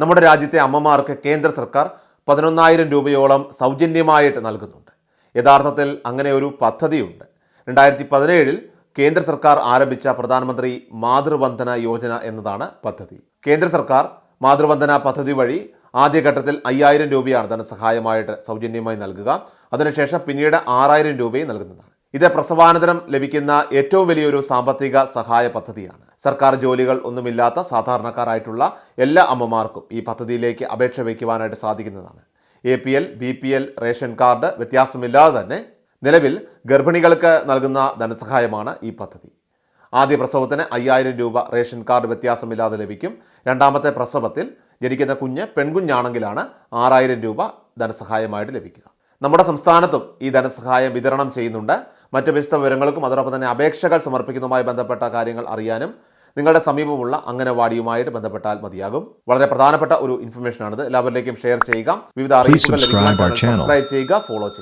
നമ്മുടെ രാജ്യത്തെ അമ്മമാർക്ക് കേന്ദ്ര സർക്കാർ പതിനൊന്നായിരം രൂപയോളം സൗജന്യമായിട്ട് നൽകുന്നുണ്ട്. യഥാർത്ഥത്തിൽ അങ്ങനെ ഒരു പദ്ധതിയുണ്ട്. രണ്ടായിരത്തി പതിനേഴിൽ കേന്ദ്ര സർക്കാർ ആരംഭിച്ച പ്രധാനമന്ത്രി മാതൃവന്ദന യോജന എന്നതാണ് പദ്ധതി. കേന്ദ്ര സർക്കാർ മാതൃവന്ദന പദ്ധതി വഴി ആദ്യഘട്ടത്തിൽ അയ്യായിരം രൂപയാണ് ധനസഹായമായിട്ട് സൗജന്യമായി നൽകുക. അതിനുശേഷം പിന്നീട് ആറായിരം രൂപയും നൽകുന്നതാണ്. ഇത് പ്രസവാനന്തരം ലഭിക്കുന്ന ഏറ്റവും വലിയൊരു സാമ്പത്തിക സഹായ പദ്ധതിയാണ്. സർക്കാർ ജോലികൾ ഒന്നുമില്ലാത്ത സാധാരണക്കാരായിട്ടുള്ള എല്ലാ അമ്മമാർക്കും ഈ പദ്ധതിയിലേക്ക് അപേക്ഷ വയ്ക്കുവാനായിട്ട് സാധിക്കുന്നതാണ്. A P L B P L ration card വ്യത്യാസമില്ലാതെ തന്നെ നിലവിൽ ഗർഭിണികൾക്ക് നൽകുന്ന ധനസഹായമാണ് ഈ പദ്ധതി. ആദ്യ പ്രസവത്തിന് അയ്യായിരം രൂപ റേഷൻ കാർഡ് വ്യത്യാസമില്ലാതെ ലഭിക്കും. രണ്ടാമത്തെ പ്രസവത്തിൽ ജനിക്കുന്ന കുഞ്ഞ് പെൺകുഞ്ഞാണെങ്കിലാണ് ആറായിരം രൂപ ധനസഹായമായിട്ട് ലഭിക്കുക. നമ്മുടെ സംസ്ഥാനത്തും ഈ ധനസഹായം വിതരണം ചെയ്യുന്നുണ്ട്. മറ്റ് വിശദ വിവരങ്ങൾക്കും അതോടൊപ്പം തന്നെ അപേക്ഷകൾ സമർപ്പിക്കുന്നതുമായി ബന്ധപ്പെട്ട കാര്യങ്ങൾ അറിയാനും നിങ്ങളുടെ സമീപമുള്ള അംഗനവാടിയുമായിട്ട് ബന്ധപ്പെട്ടാൽ മതിയാകും. വളരെ പ്രധാനപ്പെട്ട ഒരു ഇൻഫർമേഷൻ ആണിത്. എല്ലാവരിലേക്കും ഷെയർ ചെയ്യുക. വിവിധ അറിയിപ്പുകൾ. സബ്സ്ക്രൈബ് ചെയ്യുക ഫോളോ ചെയ്യുക.